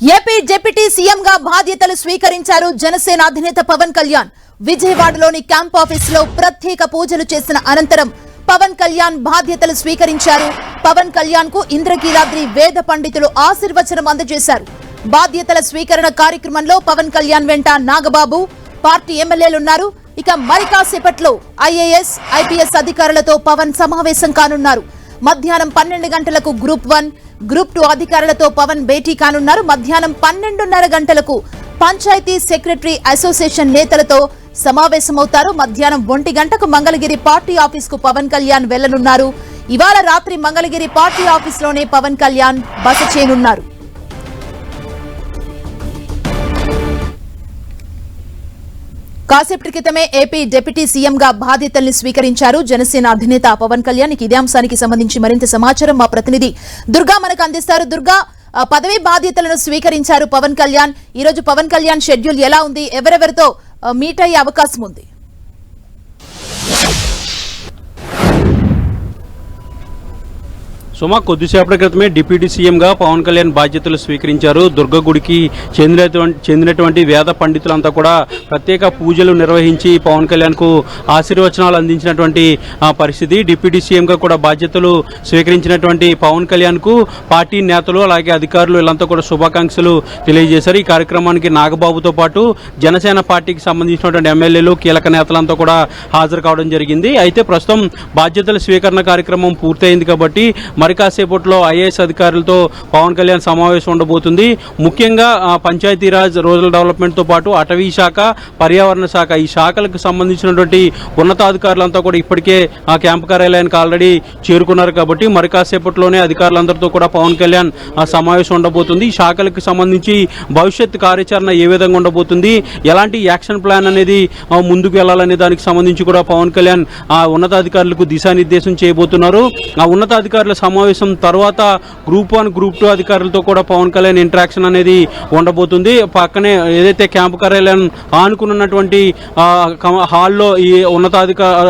AP deputy సీఎంగా బాధ్యతలు స్వీకరించారు జనసేన అధినేత పవన్ కళ్యాణ్. విజయవాడలోని క్యాంప్ ఆఫీస్లో ప్రత్యేక పూజలు చేసిన అనంతరం పవన్ కళ్యాణ్ బాధ్యతలు స్వీకరించారు. పవన్ కళ్యాణ్కు ఇంద్రకీలాద్రి వేద పండితులు ఆశీర్వచనం అందజేశారు. బాధ్యతల స్వీకరణ కార్యక్రమంలో పవన్ కళ్యాణ్ వెంట నాగబాబు పార్టీ ఎమ్మెల్యేలున్నారు. ఇక మరి కాసేపట్లో ఐఏఎస్ ఐపీఎస్ అధికారులతో పవన్ సమావేశం కానున్నారు. మధ్యాహ్నం పన్నెండు గంటలకు గ్రూప్ వన్ గ్రూప్ టూ అధికారులతో పవన్ భేటీ కానున్నారు. మధ్యాహ్నం పన్నెండున్నర గంటలకు పంచాయతీ సెక్రటరీ అసోసియేషన్ నేతలతో సమావేశమవుతారు. మధ్యాహ్నం ఒంటి గంటకు మంగళగిరి పార్టీ ఆఫీస్కు పవన్ కళ్యాణ్ వెళ్ళనున్నారు. ఇవాళ రాత్రి మంగళగిరి పార్టీ ఆఫీస్లోనే పవన్ కళ్యాణ్ బస చేయనున్నారు. కాసేపటి క్రితమే ఏపీ డిప్యూటీ సీఎంగా బాధ్యతల్ని స్వీకరించారు జనసేన అధినేత పవన్ కళ్యాణ్. ఇదే అంశానికి సంబంధించి మరింత సమాచారం మా ప్రతినిధి దుర్గా మనకు అందిస్తారు. దుర్గా పదవి పదవీ బాధ్యతలను స్వీకరించారు పవన్ కళ్యాణ్. ఈ రోజు పవన్ కళ్యాణ్ షెడ్యూల్ ఎలా ఉంది? ఎవరెవరితో మీట్ అయ్యే అవకాశం ఉంది? సుమా కొద్దిసేపటి క్రితమే డిప్యూటీ సీఎంగా పవన్ కళ్యాణ్ బాధ్యతలు స్వీకరించారు. దుర్గగుడికి చెందినటువంటి చెందినటువంటి వేద పండితులంతా కూడా ప్రత్యేక పూజలు నిర్వహించి పవన్ కళ్యాణ్కు ఆశీర్వచనాలు అందించినటువంటి ఆ, పరిస్థితి. డిప్యూటీ సీఎంగా కూడా బాధ్యతలు స్వీకరించినటువంటి పవన్ కళ్యాణ్కు పార్టీ నేతలు అలాగే అధికారులు వీళ్ళంతా కూడా శుభాకాంక్షలు తెలియజేశారు. ఈ కార్యక్రమానికి నాగబాబుతో పాటు జనసేన పార్టీకి సంబంధించినటువంటి ఎమ్మెల్యేలు కీలక నేతలంతా కూడా హాజరు కావడం జరిగింది. అయితే ప్రస్తుతం బాధ్యతల స్వీకరణ కార్యక్రమం పూర్తయింది కాబట్టి మరి కాసేపట్లో ఐఏఎస్ అధికారులతో పవన్ కళ్యాణ్ సమావేశం ఉండబోతుంది. ముఖ్యంగా ఆ, పంచాయతీరాజ్ రూరల్ డెవలప్మెంట్తో పాటు అటవీ శాఖ పర్యావరణ శాఖ ఈ శాఖలకు సంబంధించినటువంటి ఉన్నతాధికారులంతా కూడా ఇప్పటికే ఆ క్యాంపు కార్యాలయానికి ఆల్రెడీ చేరుకున్నారు కాబట్టి మరి కాసేపట్లోనే అధికారులందరితో కూడా పవన్ కళ్యాణ్ ఆ సమావేశం ఉండబోతుంది. ఈ శాఖలకు సంబంధించి భవిష్యత్ కార్యాచరణ ఏ విధంగా ఉండబోతుంది? ఎలాంటి యాక్షన్ ప్లాన్ అనేది ముందుకు వెళ్ళాలనే దానికి సంబంధించి కూడా పవన్ కళ్యాణ్ ఆ ఉన్నతాధికారులకు దిశానిర్దేశం చేయబోతున్నారు. ఆ ఉన్నతాధికారుల సమావేశం సమావేశం తర్వాత గ్రూప్ వన్ గ్రూప్ టూ అధికారులతో కూడా పవన్ కళ్యాణ్ ఇంటరాక్షన్ అనేది ఉండబోతుంది. పక్కనే ఏదైతే క్యాంపు కార్యాలయం ఆనుకున్నటువంటి హాల్లో ఈ ఉన్నతాధికార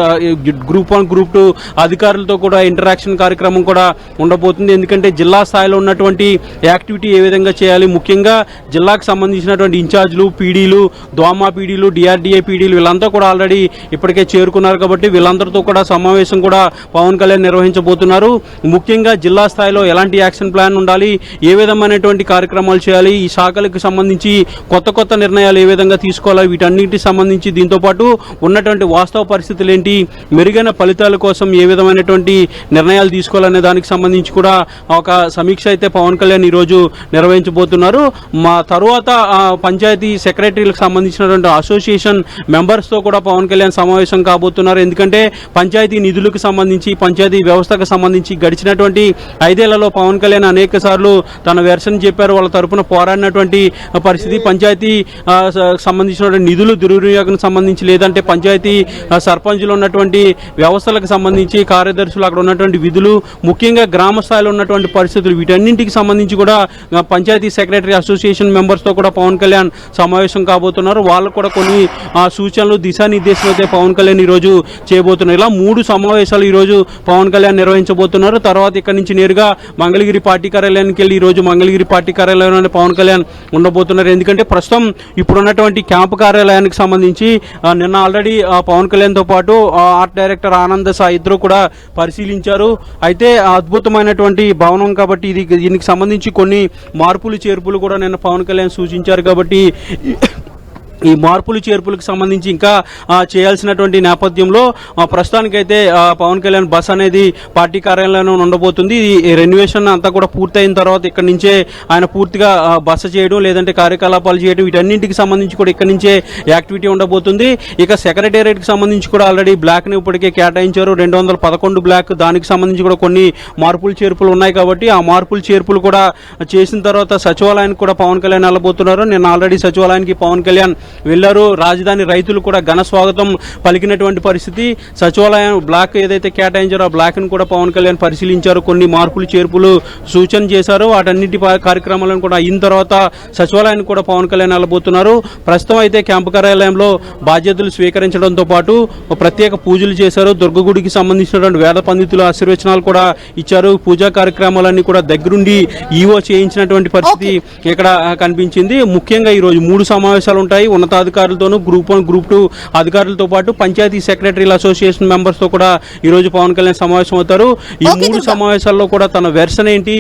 గ్రూప్ వన్ గ్రూప్ టూ అధికారులతో కూడా ఇంటరాక్షన్ కార్యక్రమం కూడా ఉండబోతుంది. ఎందుకంటే జిల్లా స్థాయిలో ఉన్నటువంటి యాక్టివిటీ ఏ విధంగా చేయాలి? ముఖ్యంగా జిల్లాకు సంబంధించినటువంటి ఇన్ఛార్జ్లు పీడీలు దోమా పీడీలు డిఆర్డీఏ పీడీలు వీళ్ళంతా కూడా ఆల్రెడీ ఇప్పటికే చేరుకున్నారు కాబట్టి వీళ్ళందరితో కూడా సమావేశం కూడా పవన్ కళ్యాణ్ నిర్వహించబోతున్నారు. ముఖ్యంగా ముఖ్యంగా జిల్లా స్థాయిలో ఎలాంటి యాక్షన్ ప్లాన్ ఉండాలి? ఏ విధమైనటువంటి కార్యక్రమాలు చేయాలి? ఈ శాఖలకు సంబంధించి కొత్త కొత్త నిర్ణయాలు ఏ విధంగా తీసుకోవాలి? వీటన్నిటికి సంబంధించి దీంతో పాటు ఉన్నటువంటి వాస్తవ పరిస్థితులు ఏంటి మెరుగైన ఫలితాల కోసం ఏ విధమైనటువంటి నిర్ణయాలు తీసుకోవాలనే దానికి సంబంధించి కూడా ఒక సమీక్ష అయితే పవన్ కళ్యాణ్ ఈరోజు నిర్వహించబోతున్నారు. మా తరువాత పంచాయతీ సెక్రటరీలకు సంబంధించినటువంటి అసోసియేషన్ మెంబర్స్తో కూడా పవన్ కళ్యాణ్ సమావేశం కాబోతున్నారు. ఎందుకంటే పంచాయతీ నిధులకు సంబంధించి పంచాయతీ వ్యవస్థకు సంబంధించి గడిచినటువంటి ఐదేళ్ళలో పవన్ కళ్యాణ్ అనేక సార్లు తన వెర్షన్ చెప్పారు వాళ్ళ తరపున పోరాడినటువంటి పరిస్థితి. పంచాయతీ సంబంధించిన సంబంధించినటువంటి నిధులు దుర్వినియోగం సంబంధించి లేదంటే పంచాయతీ సర్పంచులు ఉన్నటువంటి వ్యవస్థలకు సంబంధించి కార్యదర్శులు అక్కడ ఉన్నటువంటి విధులు ముఖ్యంగా గ్రామ స్థాయిలో ఉన్నటువంటి పరిస్థితులు వీటన్నింటికి సంబంధించి కూడా పంచాయతీ సెక్రటరీ అసోసియేషన్ మెంబర్స్తో కూడా పవన్ కళ్యాణ్ సమావేశం కాబోతున్నారు. వాళ్ళకు కూడా కొన్ని సూచనలు దిశానిర్దేశం అయితే పవన్ కళ్యాణ్ ఈరోజు చేయబోతున్నారు. ఇలా మూడు సమావేశాలు ఈరోజు పవన్ కళ్యాణ్ నిర్వహించబోతున్నారు. తర్వాత ఇక్కడ నుంచి నేరుగా మంగళగిరి పార్టీ కార్యాలయానికి వెళ్ళి ఈరోజు మంగళగిరి పార్టీ కార్యాలయంలోనే పవన్ కళ్యాణ్ ఉండబోతున్నారు. ఎందుకంటే ప్రస్తుతం ఇప్పుడున్నటువంటి క్యాంపు కార్యాలయానికి సంబంధించి నిన్న ఆల్రెడీ పవన్ కళ్యాణ్తో పాటు ఆర్ట్ డైరెక్టర్ ఆనంద్ సా ఇద్దరు కూడా పరిశీలించారు. అయితే అద్భుతమైనటువంటి భవనం కాబట్టి ఇది దీనికి సంబంధించి కొన్ని మార్పులు చేర్పులు కూడా నిన్న పవన్ కళ్యాణ్ సూచించారు కాబట్టి ఈ మార్పులు చేర్పులకు సంబంధించి ఇంకా చేయాల్సినటువంటి నేపథ్యంలో ప్రస్తుతానికైతే పవన్ కళ్యాణ్ బస్ అనేది పార్టీ కార్యాలయంలో ఉండబోతుంది. ఈ రెన్యువేషన్ అంతా కూడా పూర్తయిన తర్వాత ఇక్కడి నుంచే ఆయన పూర్తిగా బస చేయడం లేదంటే కార్యకలాపాలు చేయడం వీటన్నింటికి సంబంధించి కూడా ఇక్కడి నుంచే యాక్టివిటీ ఉండబోతుంది. ఇక సెక్రటేరియట్కి సంబంధించి కూడా ఆల్రెడీ బ్లాక్ని ఇప్పటికే కేటాయించారు. రెండు వందల పదకొండు బ్లాక్ దానికి సంబంధించి కూడా కొన్ని మార్పులు చేర్పులు ఉన్నాయి కాబట్టి ఆ మార్పులు చేర్పులు కూడా చేసిన తర్వాత సచివాలయానికి కూడా పవన్ కళ్యాణ్ వెళ్ళబోతున్నారు. నేను ఆల్రెడీ సచివాలయానికి పవన్ కళ్యాణ్ వెళ్ళారు రాజధాని రైతులు కూడా ఘన స్వాగతం పలికినటువంటి పరిస్థితి. సచివాలయం బ్లాక్ ఏదైతే కేటాయించారో ఆ బ్లాక్ను కూడా పవన్ కళ్యాణ్ పరిశీలించారు. కొన్ని మార్పులు చేర్పులు సూచన చేశారు. వాటన్నిటి కార్యక్రమాలను కూడా అయిన తర్వాత సచివాలయానికి కూడా పవన్ కళ్యాణ్ వెళ్ళబోతున్నారు. ప్రస్తుతం అయితే క్యాంపు కార్యాలయంలో బాధ్యతలు స్వీకరించడంతో పాటు ప్రత్యేక పూజలు చేశారు. దుర్గగుడికి సంబంధించినటువంటి వేద పండితుల ఆశీర్వచనాలు కూడా ఇచ్చారు. పూజా కార్యక్రమాలన్నీ కూడా దగ్గరుండి ఈవో చేయించినటువంటి పరిస్థితి ఇక్కడ కనిపించింది. ముఖ్యంగా ఈ రోజు మూడు సమావేశాలు ఉంటాయి. ఉన్నతాధికారులతోనూ గ్రూప్ వన్ గ్రూప్ టూ అధికారులతో పాటు పంచాయతీ సెక్రటరీల అసోసియేషన్ మెంబర్స్తో కూడా ఈ రోజు పవన్ కళ్యాణ్ సమావేశం అవుతారు ఈ మూడు. సమావేశాల్లో కూడా తన వెర్షన్ ఏంటి